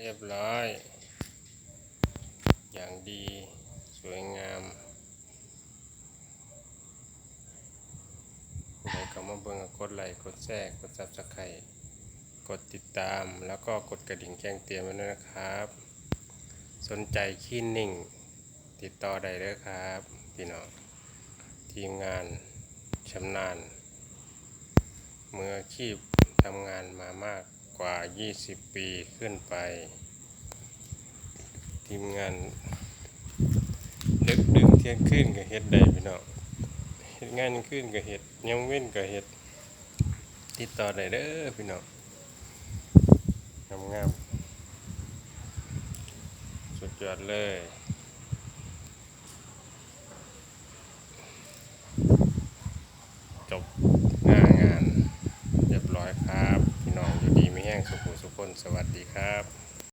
เรียบร้อย อย่างดีสวยงามใดเข้ามาเบิ่งกดไลค์กดแชร์กดซับสไครต์กดติดตาม แล้วก็กดกระดิ่งแจ้งเตือนไว้ด้วยนะครับ สนใจคลินิ่ง ติดต่อได้เลยครับพี่น้องทีมงานชำนาญ มืออาชีพทำงานมามาก กว่า 20 ปีขึ้นไป ทีมงานดึกดึงเที่ยงคืนก็เฮ็ดได้พี่น้องเฮ็ดงานขึ้นก็เฮ็ดยังเว้นก็เฮ็ดติดต่อได้เด้อพี่น้องงามงามๆสุดยอดเลย สวัสดีครับ